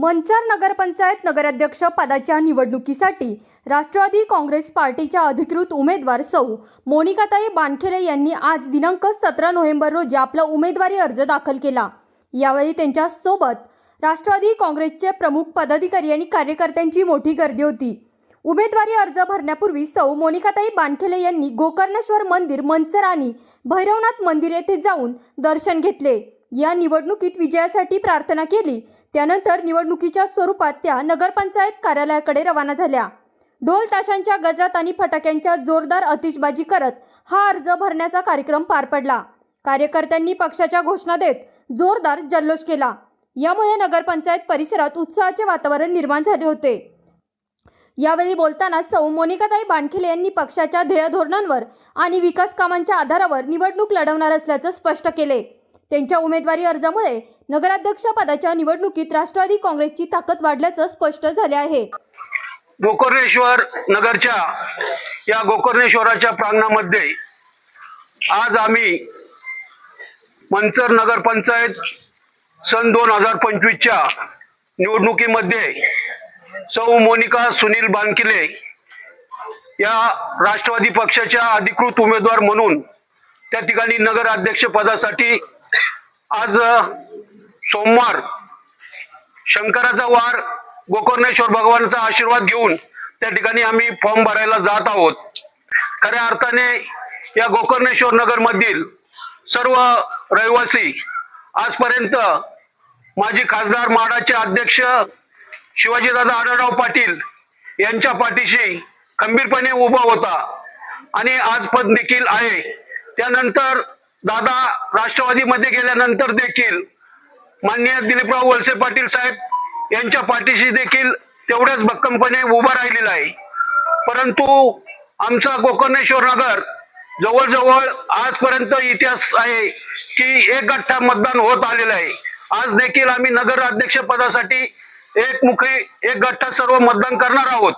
मंचर नगरपंचायत नगराध्यक्ष पदाच्या निवडणुकीसाठी राष्ट्रवादी काँग्रेस पार्टीच्या अधिकृत उमेदवार सौ. मोनिकाताई बानखेले यांनी आज दिनांक सतरा नोव्हेंबर रोजी आपला उमेदवारी अर्ज दाखल केला. यावेळी त्यांच्यासोबत राष्ट्रवादी काँग्रेसचे प्रमुख पदाधिकारी आणि कार्यकर्त्यांची मोठी गर्दी होती. उमेदवारी अर्ज भरण्यापूर्वी सौ. मोनिकाताई बानखेले यांनी गोकर्णेश्वर मंदिर मंचर आणि भैरवनाथ मंदिर येथे जाऊन दर्शन घेतले. या निवडणुकीत विजयासाठी प्रार्थना केली. त्यानंतर निवडणुकीच्या स्वरूपात त्या नगरपंचायत कार्यालयाकडे रवाना झाल्या. ढोल ताशांच्या गजरात आणि फटाक्यांच्या जोरदार आतिषबाजी करत हा अर्ज भरण्याचा कार्यक्रम पार पडला. कार्यकर्त्यांनी पक्षाच्या घोषणा देत जोरदार जल्लोष केला. यामुळे नगरपंचायत परिसरात उत्साहाचे वातावरण निर्माण झाले होते. यावेळी बोलताना सौ मोनिकाताई बानखिले यांनी पक्षाच्या ध्येयधोरणांवर आणि विकास कामांच्या आधारावर निवडणूक लढवणार असल्याचं स्पष्ट केले. त्यांच्या उमेदवारी अर्जामुळे नगराध्यक्षपदाच्या निवडणुकीत राष्ट्रवादी काँग्रेसची ताकद वाढल्याचं स्पष्ट झाले आहे. गोकर्णेश्वर नगरच्या या गोकर्णेश्वराच्या प्रांगणामध्ये आज आम्ही मंचर नगर पंचायत सन दोन हजार पंचवीसच्या निवडणुकीमध्ये सौ मोनिका सुनील बानकिले या राष्ट्रवादी पक्षाच्या अधिकृत उमेदवार म्हणून त्या ठिकाणी नगर पदासाठी आज सोमवार शंकराचा वार गोकर्णेश्वर भगवानचा आशीर्वाद घेऊन त्या ठिकाणी आम्ही फॉर्म भरायला जात आहोत. खऱ्या अर्थाने या गोकर्णेश्वर नगर मधील सर्व रहिवासी आजपर्यंत माजी खासदार माडाचे अध्यक्ष शिवाजीदादा आढळराव पाटील यांच्या पाठीशी खंबीरपणे उभा होता आणि आज पण देखील आहे. त्यानंतर दादा राष्ट्रवादीमध्ये गेल्यानंतर देखील माननीय दिलीपराव वळसे पाटील साहेब यांच्या पाठीशी देखील तेवढ्याच भक्कमपणे उभा राहिलेला आहे. परंतु आमचा गोकर्णेश्वर नगर जवळजवळ आजपर्यंत इतिहास आहे की एक गठ्ठा मतदान होत आलेलं आहे. आज देखील आम्ही नगर अध्यक्ष पदासाठी एकमुखी एक गठ्ठा सर्व मतदान करणार आहोत.